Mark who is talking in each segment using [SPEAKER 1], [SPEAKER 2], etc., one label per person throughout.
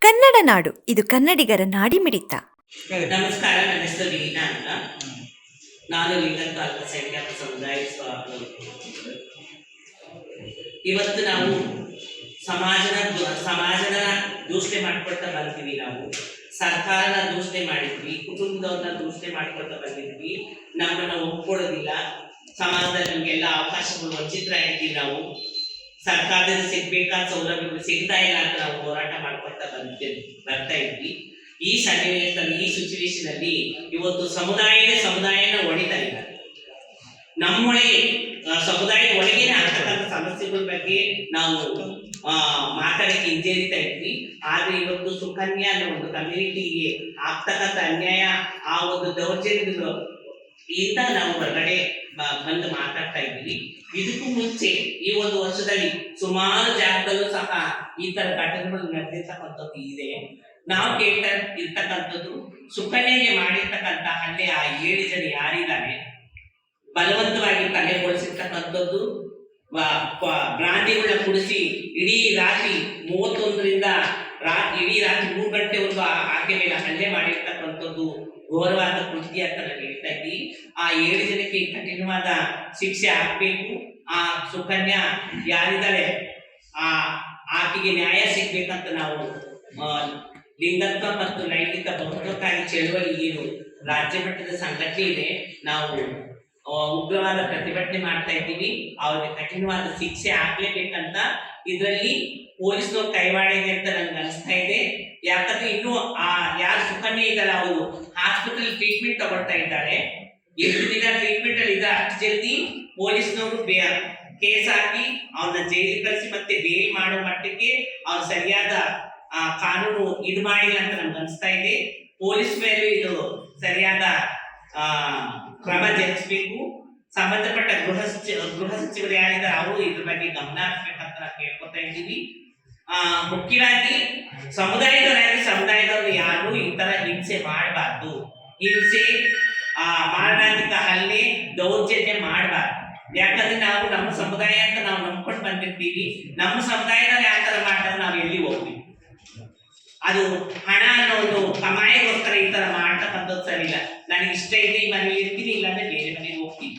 [SPEAKER 1] ಕನ್ನಡ ನಾಡು, ಇದು ಕನ್ನಡಿಗರ ನಾಡಿಮಿಡಿತ.
[SPEAKER 2] ನಮಸ್ಕಾರ, ನನ್ನ ಹೆಸರು ಲೀನಾ ಅಂತ. ನಾನು ಲಿಂಗತ್ವ ಅಲ್ಪಸಂಖ್ಯಾತ ಸಮುದಾಯ ಸ್ವ- ಇವತ್ತು ನಾವು ಸಮಾಜನ ಸಮಾಜನ ದೂಷಣೆ ಮಾಡ್ಕೊಳ್ತಾ ಬಂದ್ವಿ ನಾವು. ಸರ್ಕಾರನ ದೂಷಣೆ ಮಾಡಿದ್ವಿ, ಕುಟುಂಬದವ್ರನ್ನ ದೂಷಣೆ ಮಾಡ್ಕೊಳ್ತಾ ಬಂದಿದ್ವಿ. ನಮ್ಮನ್ನ ಒಪ್ಕೊಳ್ಳೋದಿಲ್ಲ. ಸಮಾಜದಲ್ಲಿ ನಮಗೆಲ್ಲ ಅವಕಾಶಗಳು, ವಂಚಿತರಾಗಿದ್ದೀವಿ ನಾವು. ಸರ್ಕಾರದಿಂದ ಸಿಗ್ಬೇಕಾದ ಸೌಲಭ್ಯಗಳು ಸಿಗ್ತಾ ಇಲ್ಲ ಅಂತ ನಾವು ಹೋರಾಟ ಮಾಡ್ಕೊಳ್ತಾ ಬಂದ ಬರ್ತಾ ಇದ್ವಿ. ಈ ಸನ್ನಿವೇಶದಲ್ಲಿ, ಈ ಸಿಚುವೇಶನ್ ಅಲ್ಲಿ ಇವತ್ತು ಸಮುದಾಯನೇ ಸಮುದಾಯನ ಒಡಿತಾ ಇಲ್ಲ. ನಮ್ಮೊಳಗೆ ಸಮುದಾಯ ಸಮುದಾಯದ ಒಳಗೇನೆ ಆಗ್ತಕ್ಕಂಥ ಸಮಸ್ಯೆಗಳ ಬಗ್ಗೆ ನಾವು ಮಾತಾಡಕ್ಕೆ ಹಿಂಜರಿತಾ ಇದ್ವಿ. ಆದ್ರೆ ಇವತ್ತು ಸುಕನ್ಯಾ ಅನ್ನೋ ಒಂದು ಕಮ್ಯುನಿಟಿಗೆ ಆಗ್ತಕ್ಕಂಥ ಅನ್ಯಾಯ ಆ ಒಂದು ದೌರ್ಜನ್ಯದ ಇಂದ ನಾವು ಹೊರಗಡೆ ಬಂದು ಮಾತಾಡ್ತಾ ಇದ್ದೀವಿ ಇದಕ್ಕೂ ಮುಂಚೆ ಈ ಒಂದು ವರ್ಷದಲ್ಲಿ ಸುಮಾರು ಜಾಗದಲ್ಲೂ ಸಹ ಈ ತರ ಘಟನೆಗಳು ನಡೆದಿರ್ತಕ್ಕಂಥದ್ದು ಇದೆ. ನಾವು ಕೇಳ್ತಾ ಇರ್ತಕ್ಕಂಥದ್ದು, ಸುಕನ್ಯೆಗೆ ಮಾಡಿರ್ತಕ್ಕಂಥ ಹಲ್ಲೆ ಆ ಏಳು ಜನ ಯಾರಿದ್ದಾರೆ? ಬಲವಂತವಾಗಿ ತಲೆಗೊಳಿಸಿರ್ತಕ್ಕಂಥದ್ದು ಬ್ರಾಂಡಿಗಳನ್ನ ಕುಡಿಸಿ ಇಡೀ ರಾತ್ರಿ ಮೂವತ್ತೊಂದರಿಂದ ರಾ, ಇಡೀ ರಾತ್ರಿ ಮೂರು ಗಂಟೆವರೆಗೂ ಆಕೆ ಮೇಲೆ ಹಲ್ಲೆ ಮಾಡಿರ್ತಕ್ಕಂಥದ್ದು ಘೋರವಾದ ಕೃತ್ಯ ಅಂತ ನಾನು ಹೇಳ್ತಾ ಇದ್ದೀನಿ. ಆ ಏಳು ಜನಕ್ಕೆ ಕಠಿಣವಾದ ಶಿಕ್ಷೆ ಆಗ್ಬೇಕು. ಆ ಸುಕನ್ಯಾ ಯಾರಿದ್ದಾಳೆ? ಆ ಆಕೆಗೆ ನ್ಯಾಯ ಸಿಗ್ಬೇಕಂತ ನಾವು ಲಿಂಗತ್ವ ಮತ್ತು ಲೈಂಗಿಕ ಬಹುತ್ವಕ್ಕಾಗಿ ಚಳುವಳಿ ಏನು ರಾಜ್ಯ ಮಟ್ಟದ ಸಂಘಟನೆ ಇದೆ, ನಾವು ಉಗ್ರವಾದ ಪ್ರತಿಭಟನೆ ಮಾಡ್ತಾ ಇದ್ದೀವಿ. ಅವ್ರಿಗೆ ಕಠಿಣವಾದ ಶಿಕ್ಷೆ ಆಗ್ಲೇಬೇಕಂತ ಇದರಲ್ಲಿ ಪೊಲೀಸ್ನವ್ರು ಕೈವಾಡಿದೆ ಅಂತ ನನ್ಗೆ ಅನಿಸ್ತಾ ಇದೆ. ಯಾಕಂದ್ರೆ ಇನ್ನು ಆ ಯಾರು ಸುಕನ್ಯೆ ಇದ್ದಾರೆ ಅವರು? ಹಾಸ್ಪಿಟಲ್ ಟ್ರೀಟ್ಮೆಂಟ್ ತಗೊಳ್ತಾ ಇದ್ದಾರೆ ಎಷ್ಟು ದಿನ ಟ್ರೀಟ್ಮೆಂಟ್ ಅಲ್ಲಿ ಇದ್ದಾರೆ ಅಷ್ಟು ಜಲ್ದಿ ಪೊಲೀಸ್ನವರು ಕೇಸ್ ಹಾಕಿ ಅವನ ಜೈಲಿಗೆ ಕಳಿಸಿ ಮತ್ತೆ ಬೇಲ್ ಮಾಡೋ ಮಟ್ಟಕ್ಕೆ ಅವ್ರು ಸರಿಯಾದ ಕಾನೂನು ಇದು ಮಾಡಿಲ್ಲ ಅಂತ ನಮ್ಗೆ ಅನಿಸ್ತಾ ಇದೆ. ಪೊಲೀಸ್ ಮೇಲೂ ಇದು ಸರಿಯಾದ ಆ, ಕ್ರಮ ಜರುಗಿಸಬೇಕು ಸಂಬಂಧಪಟ್ಟ ಗೃಹ ಸಚಿವ ಗೃಹ ಸಚಿವರು ಯಾರಿದ್ದಾರೆ ಅವರು ಇದ್ರ ಬಗ್ಗೆ ಗಮನ ಹರಿಸ್ಬೇಕಂತ ಕೇಳ್ಕೊತಾ ಇದ್ದೀವಿ ಮುಖ್ಯವಾಗಿ ಸಮುದಾಯದವರಾಗಿ ಸಮುದಾಯದವರು ಯಾರು ಈ ತರ ಹಿಂಸೆ ಮಾಡಬಾರ್ದು. ಹಿಂಸೆ ಮಾರಣಾಂತಿಕ ಹಲ್ಲೆ, ದೌರ್ಜನ್ಯ ಮಾಡಬಾರ್ದು. ಯಾಕಂದ್ರೆ ನಾವು ನಮ್ಮ ಸಮುದಾಯ ಅಂತ ನಾವು ನಂಬ್ಕೊಂಡು ಬಂದಿರ್ತೀವಿ. ನಮ್ಮ ಸಮುದಾಯದಲ್ಲಿ ಯಾವ ತರ ಮಾಡ್ತಾರೆ, ನಾವು ಎಲ್ಲಿ ಹೋಗ್ತೀವಿ? ಅದು ಹಣ ಅನ್ನೋದು ಒಂದು ಕಮಾಯಿಗೋಸ್ಕರ ಈ ತರ ಮಾಡ್ತಕ್ಕಂಥದ್ದು ಸರಿ ಇಲ್ಲ. ನನಗೆ ಇಷ್ಟ ಇದೆ, ಈ ಮನೇಲಿ ಇರ್ತೀನಿ, ಇಲ್ಲಾಂದ್ರೆ ಬೇರೆ ಮನೆಗೆ ಹೋಗ್ತೀನಿ.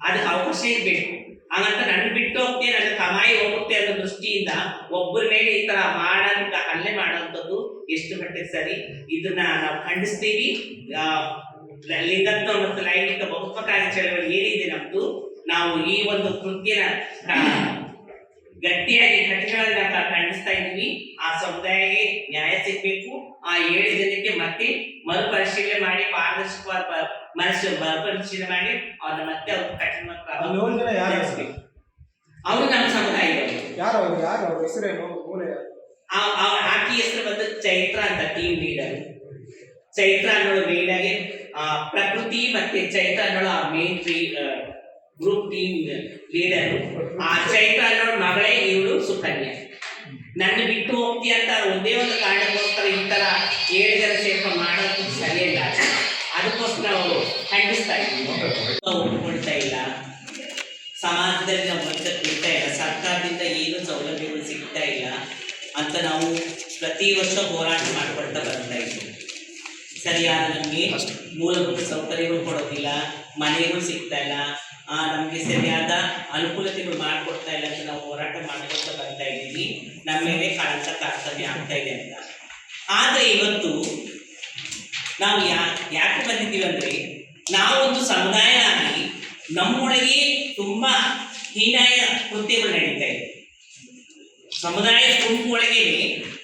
[SPEAKER 2] ಅದಕ್ಕೆ ಅವಕಾಶ ಇರ್ಬೇಕು. ಹಾಗಂತ ನನ್ನ ಬಿಟ್ಟು ಹೋಗ್ತೀನಿ, ನನ್ನ ಕಮಾಯಿ ಹೋಗುತ್ತೆ ಅನ್ನೋ ದೃಷ್ಟಿಯಿಂದ ಒಬ್ಬರ ಮೇಲೆ ಈ ತರ ಮಾಡೋಂಥ ಹಲ್ಲೆ ಮಾಡುವಂಥದ್ದು ಎಷ್ಟು ಮಟ್ಟಿಗೆ ಸರಿ? ಇದನ್ನ ನಾವು ಖಂಡಿಸ್ತೀವಿ. ಲಿಂಗತ್ವ ಮತ್ತು ಲೈಂಗಿಕ ಬಹುತ್ವಕಾರಿ ಚಳವಳಿ ಏನಿದೆ ನಮ್ದು, ನಾವು ಈ ಒಂದು ಕೃತ್ಯನ ಗಟ್ಟಿಯಾಗಿ ನಾವು ಖಂಡಿಸ್ತಾ ಇದ್ವಿ ಆ ಸಮುದಾಯಕ್ಕೆ ನ್ಯಾಯ ಸಿಗ್ಬೇಕು. ಆ ಏಳು ಜನಕ್ಕೆ ಮತ್ತೆ ಮರುಪರಿಶೀಲನೆ ಮಾಡಿ ಪಾರದರ್ಶಕವಾದ ಮರುಪರಿಶೀಲನೆ ಮಾಡಿ ಅವ್ರನ್ನ ಮತ್ತೆ ಅವ್ರ ಕಠಿಣ ಅವರು ನಮ್ಮ ಸಮುದಾಯ.
[SPEAKER 3] ಯಾರು ಅವರು? ಯಾರು ಅವ್ರ? ಹೆಸರೇನು?
[SPEAKER 2] ಆಕಿ ಹೆಸರು ಬಂದು ಚೈತ್ರ ಅಂತ ಟೀಮ್ ಲೀಡರ್ ಚೈತ್ರ ಅನ್ನೋಳು ಮೇನ್ ಆಗಿ ಆ, ಪ್ರಕೃತಿ ಮತ್ತೆ ಚೈತ್ರ ಅನ್ನೋಳು ಆ ಮೇನ್ ಗ್ರೂಪ್ ಟೀಮ್ ಲೀಡರ್ ಆ ಚೈತ್ರ ಮಗಳೇ ಇವಳು ಸುಕನ್ಯಾ ನನ್ನ ಬಿಟ್ಟು ಹೋಗ್ತಿ ಅಂತ ಒಂದೇ ಒಂದು ಕಾರಣಕ್ಕೋಸ್ಕರ ಈ ಥರ ಏಳು ಜನ ಸೇರ್ಪ ಮಾಡೋದು ಸರಿಯಲ್ಲ ಅದಕ್ಕೋಸ್ಕರ ಅವರು ಖಂಡಿಸ್ತಾ ಇದ್ದೀವಿ ಒಪ್ಕೊಳ್ತಾ ಇಲ್ಲ ಸಮಾಜದಲ್ಲಿ ನಾವು ಕೊಡ್ತಾ ಇಲ್ಲ ಸರ್ಕಾರದಿಂದ ಏನು ಸೌಲಭ್ಯಗಳು ಸಿಗ್ತಾ ಇಲ್ಲ ಅಂತ ನಾವು ಪ್ರತಿ ವರ್ಷ ಹೋರಾಟ ಮಾಡ್ಕೊಳ್ತಾ ಬರ್ತಾ ಇದ್ದೀವಿ ಸರಿಯಾದ ನಮಗೆ ಮೂಲಭೂತ ಸೌಕರ್ಯಗಳು ಕೊಡೋದಿಲ್ಲ ಮನೆಗಳು ಸಿಗ್ತಾ ಇಲ್ಲ. ನಮಗೆ ಸರಿಯಾದ ಅನುಕೂಲತೆಗಳು ಮಾಡಿಕೊಡ್ತಾ ಇಲ್ಲ ಅಂತ ನಾವು ಹೋರಾಟ ಮಾಡ್ಕೊಳ್ತಾ ಬರ್ತಾ ಇದ್ದೀವಿ. ನಮ್ಮ ಮೇಲೆ ಕಾಣಿಸ ಕರ್ತವ್ಯ ಆಗ್ತಾ ಇದೆ ಅಂತ. ಆದರೆ ಇವತ್ತು ನಾವು ಯಾ, ಯಾಕೆ ಬಂದಿದ್ದೀವಿ ಅಂದ್ರೆ ನಾವೊಂದು ಸಮುದಾಯ ಆಗಿ ನಮ್ಮೊಳಗೆ ತುಂಬಾ ಹೀನಾಯ ಕೃತ್ಯಗಳು ನಡೀತಾ ಇದೆ. ಸಮುದಾಯ ಗುಂಪು ಒಳಗೆ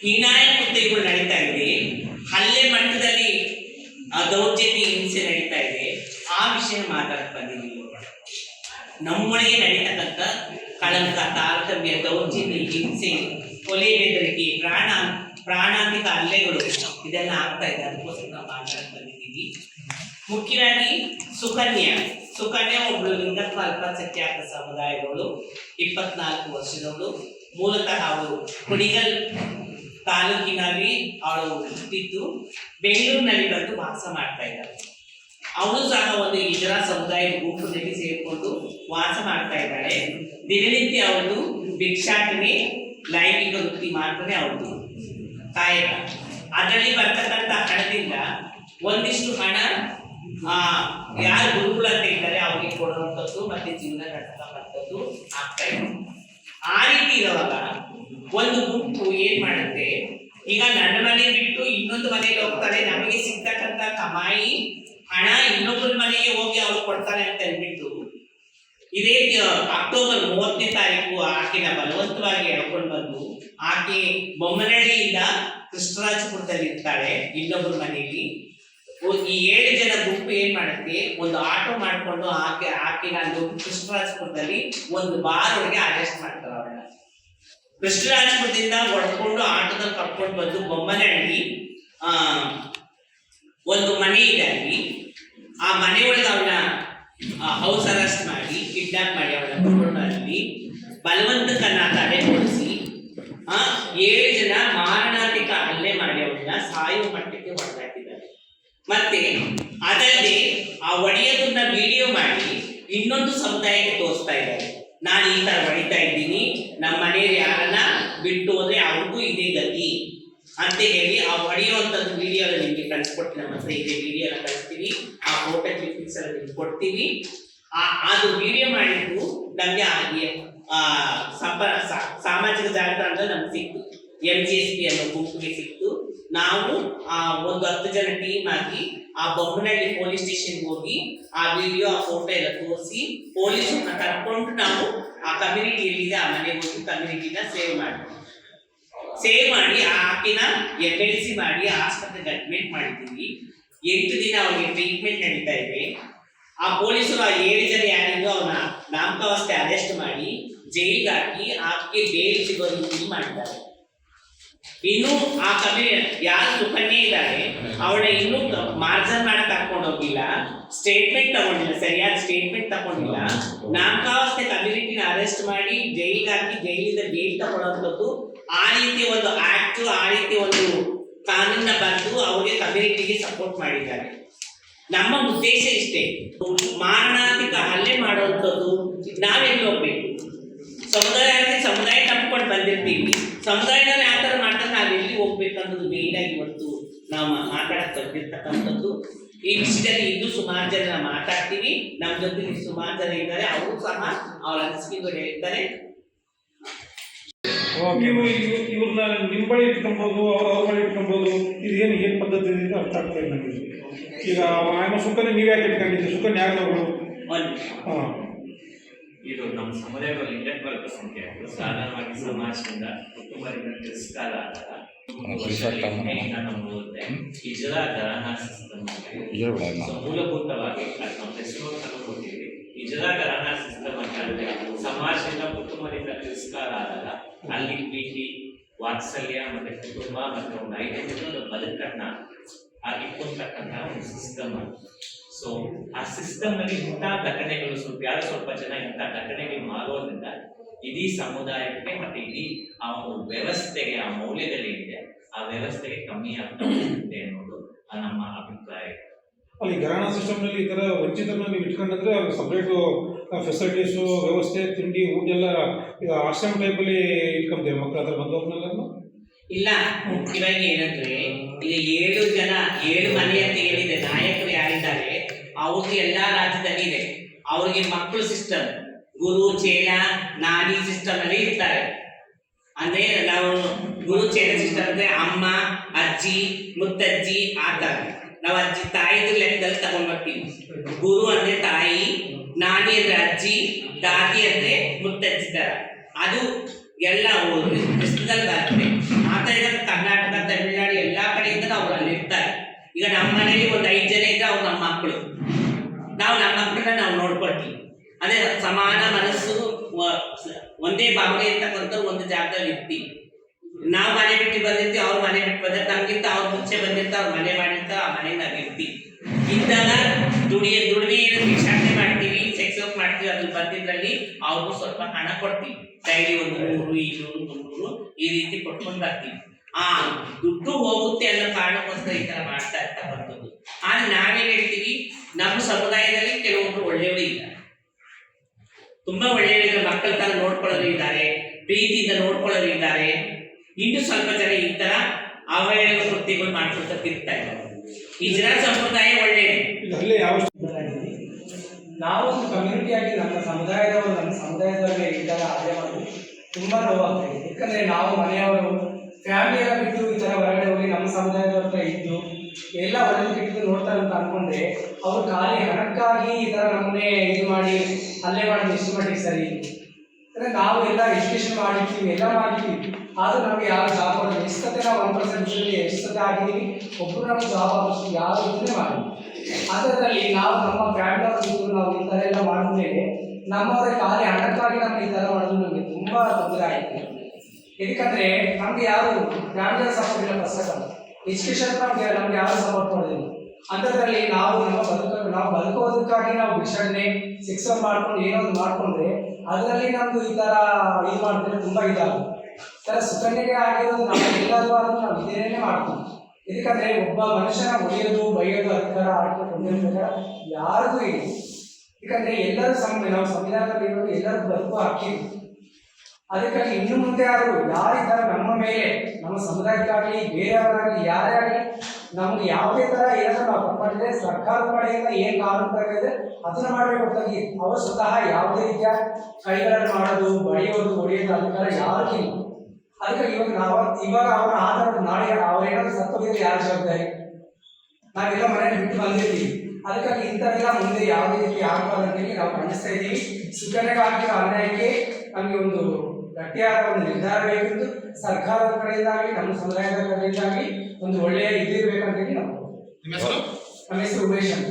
[SPEAKER 2] ಹೀನಾಯ ಕೃತ್ಯಗಳು ನಡೀತಾ ಇದೆ. ಹಲ್ಲೆ ಮಟ್ಟದಲ್ಲಿ ದೌರ್ಜನ್ಯ ಹಿಂಸೆ ನಡೀತಾ ಇದೆ. ಆ ವಿಷಯ ಮಾತಾಡಕ್ ಬಂದಿದ್ದೀವಿ ನಮ್ಮೊಳಗೆ ನಡೀತಕ್ಕಂಥ ಕಳಂಕ, ತಾರತಮ್ಯ, ದೌರ್ಜನ್ಯ, ಹಿಂಸೆ, ಕೊಲೆ, ಬೆದರಿಕೆ, ಪ್ರಾಣ, ಪ್ರಾಣಾಂತಿಕ ಹಲ್ಲೆಗಳು ಇದೆಲ್ಲ ಆಗ್ತಾ ಇದೆ. ಅದಕ್ಕೋಸ್ಕರ ನಾವು ಮಾತಾಡಕ್ ಬಂದಿದ್ದೀವಿ. ಮುಖ್ಯವಾಗಿ ಸುಕನ್ಯಾ. ಸುಕನ್ಯಾ ಒಬ್ಳು ಲಿಂಗತ್ವ ಅಲ್ಪಸಂಖ್ಯಾತ ಸಮುದಾಯಗಳು ಇಪ್ಪತ್ನಾಲ್ಕು ವರ್ಷದವಳು. ಮೂಲತಃ ಅವಳು ಕುಣಿಗಲ್ ತಾಲೂಕಿನಲ್ಲಿ ಅವಳು ಹುಟ್ಟಿದ್ದು. ಬೆಂಗಳೂರಿನಲ್ಲಿ ಬಂದು ವಾಸ ಮಾಡ್ತಾ ಇದ್ದಾಳೆ. ಅವಳು ಸಹ ಒಂದು ಇತರ ಸಮುದಾಯದ ಗುಂಪಿನಲ್ಲಿ ಸೇರಿಕೊಂಡು ವಾಸ ಮಾಡ್ತಾ ಇದ್ದಾಳೆ. ದಿನನಿತ್ಯ ಅವಳು ಭಿಕ್ಷಾಟನೆ, ಲೈಂಗಿಕ ವೃತ್ತಿ ಮಾಡ್ತಾನೆ ಅವಳು ಕಾಯಕ. ಅದರಲ್ಲಿ ಬರ್ತಕ್ಕಂಥ ಹಣದಿಂದ ಒಂದಿಷ್ಟು ಹಣ ಯಾರು ಗುರುಗಳು ಅಂತ ಇದ್ದಾರೆ ಅವರಿಗೆ ಕೊಡುವಂಥದ್ದು ಮತ್ತೆ ಜೀವನ ನಡೆಸ್ತಕ್ಕಂಥದ್ದು ಆಗ್ತಾ ಇದೆ. ಆ ರೀತಿ ಇರುವಾಗ ಒಂದು ಗುಂಪು ಏನ್ ಮಾಡುತ್ತೆ? ಈಗ ನನ್ನ ಮನೆ ಬಿಟ್ಟು ಇನ್ನೊಂದು ಮನೆಗೆ ಹೋಗ್ತಾರೆ ನಮಗೆ ಸಿಗ್ತಕ್ಕಂಥ ಕಮಾಯಿ ಹಣ ಇನ್ನೊಬ್ಬರ ಮನೆಗೆ ಹೋಗಿ ಅವ್ರು ಕೊಡ್ತಾರೆ ಅಂತ ಹೇಳ್ಬಿಟ್ಟು ಇದೇ ಅಕ್ಟೋಬರ್ ಮೂವತ್ತನೇ ತಾರೀಕು ಆಕೆನ ಬಲವಂತವಾಗಿ ಎಳ್ಕೊಂಡು ಬಂದು ಆಕೆ ಬೊಮ್ಮನಹಳ್ಳಿಯಿಂದ ಕೃಷ್ಣರಾಜಪುರದಲ್ಲಿ ಇರ್ತಾಳೆ ಇನ್ನೊಬ್ಬರ ಮನೆಯಲ್ಲಿ. ಈ ಏಳು ಜನ ಗುಂಪು ಏನ್ ಮಾಡುತ್ತೆ? ಒಂದು ಆಟೋ ಮಾಡ್ಕೊಂಡು ಆಕೆ ಆಕೆ ನಾನು ಕೃಷ್ಣರಾಜಪುರದಲ್ಲಿ ಒಂದು ಬಾರ್ ಒಳಗೆ ಅರೆಸ್ಟ್ ಮಾಡ್ತಾರೆ ಅವಳನ್ನ ಕೃಷ್ಣರಾಜಪುರದಿಂದ ಹೊಡ್ಕೊಂಡು ಆಟೋದಲ್ಲಿ ಕರ್ಕೊಂಡು ಬಂದು ಬೊಮ್ಮನಹಳ್ಳಿ, ಆ, ಒಂದು ಮನೆ ಇದೆ ಅಲ್ಲಿ. ಆ ಮನೆ ಒಳಗೆ ಅವಳ ಹೌಸ್ ಅರೆಸ್ಟ್ ಮಾಡಿ ಕಿಡ್ನಾಪ್ ಮಾಡಿ ಕುಟುಂಬದಲ್ಲಿ ಬಲವಂತ ತನ್ನ ತಲೆ ಕೊಡಿಸಿ ಆ ಏಳು ಜನ ಮಾರಣಾಂತಿಕ ಹಲ್ಲೆ ಮಾಡಿ ಅವಳನ್ನ ಸಾಯುವ ಮಟ್ಟಕ್ಕೆ ಹೊಡೆದಾಕಿದ್ದಾರೆ ಮತ್ತೆ ಅದಲ್ಲದೆ ಆ ಒಡೆಯೋದನ್ನ ವಿಡಿಯೋ ಮಾಡಿ ಇನ್ನೊಂದು ಸಮುದಾಯಕ್ಕೆ ತೋರಿಸ್ತಾ ಇದ್ದಾರೆ. ನಾನು ಈ ತರ ಹೊಡಿತಾ ಇದ್ದೀನಿ ನಮ್ಮ ಮನೆಯಲ್ಲಿ ಯಾರನ್ನ ಬಿಟ್ಟು ಹೋದ್ರೆ ಅವ್ರಿಗೂ ಇದೇ ಗತಿ. ಅಂತ ಹೇಳಿ ಆ ಹೊಡೆಯುವಂಥದ್ದು ವಿಡಿಯೋ ನಿಮ್ಗೆ ಕಳಿಸ್ಕೊಡ್ತೀನಿ ನಮ್ಮ ಹತ್ರ ಇದೆ ವಿಡಿಯೋ ಎಲ್ಲ ಕಳಿಸ್ತೀವಿ ಆ ಫೋಟೋ ಕ್ಲಿಪ್ಪಿಂಗ್ಸ್ ಎಲ್ಲ ನಿಮ್ಗೆ ಕೊಡ್ತೀವಿ ಆ ಅದು ವಿಡಿಯೋ ಮಾಡಿದ್ದು ನಮ್ಗೆ ಆ- ಆ ಸಂಪ ಸಾ- ಸಾಮಾಜಿಕ ಜಾಲತಾಣದಲ್ಲಿ ನಮ್ಗೆ ಸಿಕ್ತು ಎಂ ಜಿ ಎಸ್ ಪಿ ಅನ್ನೋ ಗುಂಪಿಗೆ ಸಿಕ್ತು ನಾವು ಆ ಒಂದು ಹತ್ತು ಜನ ಟೀಮ್ ಆಗಿ ಆ ಬೊಮ್ಮನಹಳ್ಳಿ ಪೊಲೀಸ್ ಸ್ಟೇಷನ್ಗೆ ಹೋಗಿ ಆ ವಿಡಿಯೋ ಆ ಫೋಟೋ ಎಲ್ಲ ತೋರಿಸಿ ಪೊಲೀಸರನ್ನ ಕರ್ಕೊಂಡು ನಾವು ಆ ಕಮ್ಯುನಿಟಿ ಎಲ್ಲಿದೆ ಆ ಮನೆಗೆ ಹೋಗಿ ಕಮ್ಯುನಿಟಿನ ಸೇವ್ ಮಾಡಿದ್ವಿ ಸೇವ್ ಮಾಡಿ ಆ ಆಕೆನ ಎಂ ಎಲ್ ಸಿ ಮಾಡಿ ಆಸ್ಪತ್ರೆಗೆ ಅಡ್ಮಿಟ್ ಮಾಡಿದ್ದೀವಿ. ಎಂಟು ದಿನ ಅವರಿಗೆ ಟ್ರೀಟ್ಮೆಂಟ್ ನಡೀತಾ ಇದೆ. ಆ ಪೊಲೀಸರು ಆ ಏಳು ಜನ ಯಾರಿಗೂ ಅವನ ನಾಮಕಾವಸ್ಥೆ ಅರೆಸ್ಟ್ ಮಾಡಿ ಜೈಲಿಗೆ ಹಾಕಿ ಆಕೆ ಬೇಲ್ ರೀತಿ ಮಾಡಿದ್ದಾರೆ ಇನ್ನು ಆ ಕಮ್ಮಿ ಯಾರು ಸುಕನ್ಯೆ ಇದ್ದಾರೆ ಅವಳ ಇನ್ನೂ ಮಾರ್ಜನ್ ಮಾಡಕ್ ಹಾಕೊಂಡು ಹೋಗಿಲ್ಲ ಸ್ಟೇಟ್ಮೆಂಟ್ ತಗೊಂಡಿಲ್ಲ, ಸರಿಯಾದ ಸ್ಟೇಟ್ಮೆಂಟ್ ತಗೊಂಡಿಲ್ಲ. ನಾಮಕಾವಸ್ಥೆ ಕಮ್ಯುನಿಟಿನ ಅರೆಸ್ಟ್ ಮಾಡಿ ಜೈಲಿಗೆ ಹಾಕಿ ಜೈಲಿಂದ ಬೇಲ್ ತಗೊಳ್ಳೋದು ಆ ರೀತಿ ಒಂದು ಆಕ್ಟ್ ಆ ರೀತಿ ಒಂದು ಕಾನೂನ ಬಂದು ಅವ್ರಿಗೆ ಕಮ್ಯುನಿಟಿಗೆ ಸಪೋರ್ಟ್ ಮಾಡಿದ್ದಾರೆ. ನಮ್ಮ ಉದ್ದೇಶ ಇಷ್ಟೇ, ಮಾರಣಾಂತಿಕ ಹಲ್ಲೆ ಮಾಡುವಂಥದ್ದು ನಾವೆಲ್ಲಿ ಹೋಗ್ಬೇಕು? ಸಮುದಾಯ ಸಮುದಾಯ ತಪ್ಪಿಕೊಂಡು ಬಂದಿರ್ತೀವಿ. ಸಮುದಾಯದಲ್ಲಿ ಯಾವ ಥರ ಮಾಡ್ತಾರೆ ನಾವು ಎಲ್ಲಿ ಹೋಗ್ಬೇಕು ಅನ್ನೋದು ಮೇಯ್ನಾಗಿ ಆಗಿ ಇವತ್ತು ನಾವು ಮಾತಾಡಕ್ ಬಂದಿರ್ತಕ್ಕಂಥದ್ದು. ಈ ವಿಷಯದಲ್ಲಿ ಇನ್ನೂ ಸುಮಾರು ಜನ ಮಾತಾಡ್ತೀವಿ. ನಮ್ಮ ಜೊತೆ ಸುಮಾರು ಜನ ಇದ್ದಾರೆ. ಅವರು ಸಹ ಅವ್ರ ಅನಿಸಿಕೆಗಳು ಹೇಳ್ತಾರೆ.
[SPEAKER 3] ನೀವು ಇವ್- ಇವ್ರನ್ನ ನಿಮ್ಮ ಬಳಿ ಇಟ್ಕೊಬೋದು ಅವ್ರ ಅವ್ರ ಬಳಿ ಇಟ್ಕೊಬೋದು. ಇದು ಏನು ಪದ್ಧತಿ ಇದೆ ಅಂತ ಅರ್ಥ ಆಗ್ತಾ ಇಲ್ಲ ನನಗೆ ಈಗ ಆಯನ ಸುಖನೆ ನೀವು ಯಾಕೆ ಇಟ್ಕೊಂಡಿದ್ದೀರಿ ಸುಖನ ಯಾರು ಹಾಂ.
[SPEAKER 4] ಇದು ನಮ್ಮ ಸಮುದಾಯ ಲಿಂಗತ್ವರ್ಗ ಸಂಖ್ಯೆ ಅದು ಸಾಧಾರಣವಾಗಿ ಸಮಾಜದಿಂದ ಕುಟುಂಬದಿಂದ ತಿರಸ್ಕಾರ ಸೊ ಮೂಲಭೂತವಾಗಿ ಇಜರ ಗರಹ ಸಿಸ್ಟಮ್ ಅಂತ ಹೇಳಿದ್ರೆ ಸಮಾಜದಿಂದ ಕುಟುಂಬದಿಂದ ತಿರಸ್ಕಾರ ಆದಾಗ ಅಲ್ಲಿ ಪ್ರೀತಿ ವಾತ್ಸಲ್ಯ ಮತ್ತೆ ಕುಟುಂಬ ಮತ್ತೆ ಒಂದು ಐಡೆಂಟಿಟಿ ಒಂದು ಬದುಕನ್ನ ಆ ಇಟ್ಕೊಂತಕ್ಕಂತ ಒಂದು ಸಿಸ್ಟಮ್ ಸೊ ಆ ಸಿಸ್ಟಮ್ ಅಲ್ಲಿ ಇಂಥ ಘಟನೆಗಳು ಸ್ವಲ್ಪ ಯಾರು ಸ್ವಲ್ಪ ಜನ ಇಂಥ ಘಟನೆಗಳು ಮಾಡೋದ್ರಿಂದ ಇಡೀ ಸಮುದಾಯಕ್ಕೆ ಮತ್ತೆ ಇಡೀ ಆ ಒಂದು ವ್ಯವಸ್ಥೆಗೆ ಆ ಮೌಲ್ಯಗಳೇನಿದೆ ಆ ವ್ಯವಸ್ಥೆಗೆ ಕಮ್ಮಿ ಆಗ್ತಾ ಹೋಗುತ್ತೆ ಅನ್ನೋದು ಆ ನಮ್ಮ ಅಭಿಪ್ರಾಯ.
[SPEAKER 3] ಅಲ್ಲಿ ಗರಾಣ ಸಿಸ್ಟಮ್ನಲ್ಲಿ ಈ ಥರ ವಂಚಿತರನ್ನ ನೀವು ಇಟ್ಕೊಂಡ್ರೆ ಅವ್ರಿಗೆ ಸಪ್ರೇಟು ಫೆಸಿಲಿಟೀಸು ವ್ಯವಸ್ಥೆ ತಿಂಡಿ ಊಟ ಎಲ್ಲ ಈಗ ಆಶ್ರಮ ಟೈಪಲ್ಲಿ ಇಟ್ಕೊಂತೇವೆ ಮಕ್ಕಳ ಹತ್ರ ಬಂದವ್ರನ್ನೆಲ್ಲ
[SPEAKER 2] ಇಲ್ಲ ಮುಖ್ಯವಾಗಿ ಏನಂದ್ರೆ ಇಲ್ಲಿ ಏಳು ಜನ ಏಳು ಮನೆಯ ಅಂತ ಏನಿದೆ ನಾಯಕರು ಯಾರಿದ್ದಾರೆ ಅವ್ರಿಗೆ ಎಲ್ಲಾ ರಾಜ್ಯದಲ್ಲಿ ಇದೆ. ಅವ್ರಿಗೆ ಮಕ್ಕಳು ಸಿಸ್ಟಮ್ ಗುರು, ಚೇಲ ನಾನಿ ಸಿಸ್ಟಮ್ ಅಲ್ಲಿ ಇರ್ತಾರೆ. ಅಂದ್ರೆ ನಾವು ಗುರು, ಚೇಲ ಸಿಸ್ಟಮ್ ಅಂದ್ರೆ ಅಮ್ಮ, ಅಜ್ಜಿ, ಮುತ್ತಜ್ಜಿ ಆ ತರ ನಾವು ಅಜ್ಜಿ, ತಾಯಿದು ಲೆಕ್ಕದಲ್ಲಿ ತಗೊಂಡ್ ಬರ್ತೀವಿ ಗುರು ಅಂದ್ರೆ ತಾಯಿ ನಾನಿ ಅಂದ್ರೆ ಅಜ್ಜಿ, ದಾದಿ ಅಂದ್ರೆ ಮುತ್ತಜ್ಜಿ ತರ. ಅದು ಎಲ್ಲ ಕೃಷ್ಣದಲ್ಲಿ ಬರ್ತದೆ ಆತ ಈಗ ಕರ್ನಾಟಕ, ತಮಿಳುನಾಡು ಎಲ್ಲಾ ಕಡೆಯಿಂದ ಅವ್ರು ಅಲ್ಲಿ ಇರ್ತಾರೆ. ಈಗ ನಮ್ಮ ಮನೇಲಿ ಒಂದು ಐದು ಜನ ಇದ್ರೆ ಅವ್ರು ನಮ್ಮ ಮಕ್ಕಳು. ನಾವು ನಮ್ಮ ಮಕ್ಕಳನ್ನ ನಾವು ನೋಡ್ಕೊಳ್ತೀವಿ. ಅದೇ ಸಮಾನ ಮನಸ್ಸು ಒಂದೇ ಭಾವನೆ ಇರ್ತಕ್ಕಂಥ ಒಂದು ಜಾಗದಲ್ಲಿ ವ್ಯಕ್ತಿ ನಾವು ಮನೆ ಬಿಟ್ಟು ಬಂದಿರ್ತೀವಿ, ಅವ್ರ ಮನೆ ಬಿಟ್ಟು ಬಂದಿರ್ತಾರೆ. ನಮ್ಗಿಂತ ಅವ್ರ ಮುಂಚೆ ಬಂದಿರ್ತಾರೆ, ಅವ್ರ ಮನೆ ಮಾಡಿರ್ತಾರೆ, ಆ ಮನೆ ನಾವು ಇರ್ತೀವಿ. ಇದ್ದಾಗ ದುಡಿಯ ದುಡಿಮೆ ಭಿಕ್ಷಾಟನೆ ಮಾಡ್ತೀವಿ ಸೆಕ್ಸ್ ವರ್ಕ್ ಮಾಡ್ತೀವಿ ಅದ್ರ ಬಂದಿದ್ರಲ್ಲಿ ಅವ್ರಿಗೂ ಸ್ವಲ್ಪ ಹಣ ಕೊಡ್ತೀವಿ. ಡೈಲಿ ಒಂದು ಮೂರು ಇನ್ನೂರು ಮುನ್ನೂರು ಈ ರೀತಿ ಕೊಟ್ಕೊಂಡು ಬರ್ತೀವಿ. ಆ ದುಡ್ಡು ಹೋಗುತ್ತೆ ಅನ್ನೋ ಕಾರಣಕ್ಕೋಸ್ಕರ ಈ ತರ ಮಾಡ್ತಾ ಇರ್ತಕ್ಕಂಥದ್ದು ಆದ್ರೆ ನಾವೇನ್ ಹೇಳ್ತೀವಿ, ನಮ್ಮ ಸಮುದಾಯದಲ್ಲಿ ಕೆಲವೊಬ್ರು ಒಳ್ಳೆಯವರು ಇದ್ದಾರೆ ತುಂಬಾ ಒಳ್ಳೆಯ ಮಕ್ಕಳ ತರ ನೋಡ್ಕೊಳ್ಳೋರು ಇದ್ದಾರೆ, ಪ್ರೀತಿಯಿಂದ ನೋಡ್ಕೊಳ್ಳೋರು ಇದ್ದಾರೆ. ಇನ್ನು ಸ್ವಲ್ಪ ಜನ ಈ ತರ ಅವಹೇಳನ ಕೃತ್ಯಗಳು ಮಾಡ್ಕೊಳ್ತಾ ತಿರ್ತಾ ಇದ್ದಾರೆ. ಇಜ್ರಾ ಸಂಪ್ರದಾಯ ಒಳ್ಳೆಯದು
[SPEAKER 3] ಅಲ್ಲೇ ಯಾವ.
[SPEAKER 5] ನಾವು ಒಂದು ಕಮ್ಯುನಿಟಿ ಆಗಿ ನಮ್ಮ ಸಮುದಾಯದವರು ನಮ್ಮ ಸಮುದಾಯದವರಿಗೆ ಈ ಥರ ಅದೇ ಮಾಡೋದು ತುಂಬಾ ಇದೆ ಯಾಕಂದ್ರೆ ನಾವು ಮನೆಯವರು ಫ್ಯಾಮಿಲಿ ಎಲ್ಲ ಬಿಟ್ಟು ಈ ಥರ ಹೊರಗಡೆ ಹೋಗಿ ನಮ್ಮ ಸಮುದಾಯದವ್ರ ಹತ್ರ ಇದ್ದು ಎಲ್ಲ ಕೆಟ್ಟದ್ದು ನೋಡ್ತಾರೆ ಅಂತ ಅನ್ಕೊಂಡ್ರೆ ಅವ್ರು ಖಾಲಿ ಹಣಕ್ಕಾಗಿ ಈ ಥರ ನಮ್ಮನ್ನೇ ಇದು ಮಾಡಿ, ಹಲ್ಲೆ ಮಾಡಿ ಎಷ್ಟು ಮಾಡಿ ಸರಿ. ಅಂದ್ರೆ ನಾವು ಎಲ್ಲ ಎಜುಕೇಶನ್ ಮಾಡಿರ್ತೀವಿ ಎಲ್ಲ ಮಾಡಿರ್ತೀವಿ ಆದರೂ ನಮಗೆ ಯಾವ ಜಾಬ್ ಬರೋದು ಎಷ್ಟು ನಾವು ಒನ್ ಪರ್ಸೆಂಟ್ ಎಷ್ಟು ಆಗಿದ್ದೀವಿ ಒಬ್ಬರು ನಮ್ಗೆ ಜಾಬ್ ಆಗೋಷ್ಟು ಯಾರು ಇದನ್ನೇ ಮಾಡಿ ಅದರಲ್ಲಿ ನಾವು ನಮ್ಮ ಫ್ಯಾಮಿಲಿ ನಾವು ಈ ಥರ ಎಲ್ಲ ಮಾಡಿದ್ರೆ ನಮ್ಮವರ ಖಾಲಿ ಹಣಕ್ಕಾಗಿ ನಮ್ಗೆ ಈ ಥರ ಮಾಡೋದು ನಮಗೆ ತುಂಬ ತೊಂದರೆ ಆಯಿತು. ಯಾಕಂದ್ರೆ ನಮ್ಗೆ ಯಾರು ಫ್ಯಾಮಿಲಿ ಇಲ್ಲ ಫಸ್ಟ್ ಆಫ್ ಎಜುಕೇಶನ್ ನಮ್ಗೆ ಯಾರು ಸಪೋರ್ಟ್ ಮಾಡೋದಿಲ್ಲ ಅಂಥದ್ರಲ್ಲಿ ನಾವು ನಮ್ಮ ಬದುಕ ನಾವು ಬದುಕೋದಕ್ಕಾಗಿ ನಾವು ಭಿಕ್ಷಣೆ ಶಿಕ್ಷೆ ಮಾಡ್ಕೊಂಡು ಏನೋ ಮಾಡ್ಕೊಂಡ್ರೆ ಅದರಲ್ಲಿ ನಮ್ದು ಈ ತರ ಇದು ಮಾಡಿದ್ರೆ ತುಂಬಾ ಇದಾಗುತ್ತೆ. ತರ ಸುಕನ್ಯೆಗೆ ಆಗಿರೋದು ನಾವು ಎಲ್ಲರೂ ಆದ್ರೂ ನಾವು ಇದೇನೇ ಮಾಡ್ತೀವಿ. ಇದಕ್ಕಂದ್ರೆ ಒಬ್ಬ ಮನುಷ್ಯನ ಹೊಡೆಯೋದು, ಬೈಯೋದು ಅಧಿಕಾರ ಆಡ್ಕೊಂಡು ಹೊಂದಿರ್ಬೇಕಾದ್ರೆ ಯಾರಿಗೂ ಇಲ್ಲ. ಯಾಕಂದ್ರೆ ಎಲ್ಲರೂ ಸಮ ನಾವು ಸಂವಿಧಾನದಲ್ಲಿ ಎಲ್ಲರೂ ಬದುಕು ಹಕ್ಕಿದೆ. ಅದಕ್ಕಾಗಿ ಇನ್ನು ಮುಂದೆ ಆದರೂ ಯಾರಿದ್ದಾರೆ ನಮ್ಮ ಮೇಲೆ, ನಮ್ಮ ಸಮುದಾಯಕ್ಕಾಗಲಿ ಬೇರೆಯವರಾಗಲಿ, ಯಾರೇ ಆಗಲಿ, ನಮ್ಗೆ ಯಾವುದೇ ತರ ಏನಾದರೂ ನಾವು ಸರ್ಕಾರದ ಕಡೆಯಿಂದ ಏನ್ ಕಾನೂನು ಇದೆ, ಅದನ್ನ ಮಾಡಬೇಕು ಹೊರತಾಗಿ. ಅವರು ಸ್ವತಃ ಯಾವುದೇ ರೀತಿಯ ಕೈಗಳನ್ನು ಮಾಡೋದು, ಬಡಿಯೋದು, ಹೊಡೆಯೋದು, ಅದಕ್ಕೆಲ್ಲ ಯಾರಿಗೆ ಅದಕ್ಕೆ ಇವಾಗ ನಾವು, ಇವಾಗ ಅವರ ಆಧಾರ ನಾಳೆ ಅವ್ರೇನಾದ್ರು ಸತ್ತೋಗಿದ್ರೆ ಯಾರು ಜವಾಬ್ದಾರಿ? ನಾವೆಲ್ಲ ಮನೆಯಲ್ಲಿ ಬಿಟ್ಟು ಬಂದಿದ್ದೀವಿ. ಅದಕ್ಕಾಗಿ ಇಂಥವೆಲ್ಲ ಮುಂದೆ ಯಾವುದೇ ರೀತಿ ಆಗಬಾರ್ದು ಅಂತೇಳಿ ನಾವು ಖಂಡಿಸ್ತಾ ಇದ್ದೀವಿ. ಸುಕನ್ಯೆಗಾಗಿರೋ ಅನ್ಯಾಯಕ್ಕೆ ನಮಗೆ ಒಂದು ಗಟ್ಟಿಯಾದ ಒಂದು ನಿರ್ಧಾರ ಬೇಕಿತ್ತು ಸರ್ಕಾರದ ಕಡೆಯಿಂದಾಗಿ ನಮ್ಮ ಸಮುದಾಯದ ಕಡೆಯಿಂದಾಗಿ ಒಂದು ಒಳ್ಳೆಯ ಇದಿರ್ಬೇಕಂತೇಳಿ ನಾವು ನಮ್ಮ ಹೆಸರು? ಉಮೇಶ್ ಅಂತ.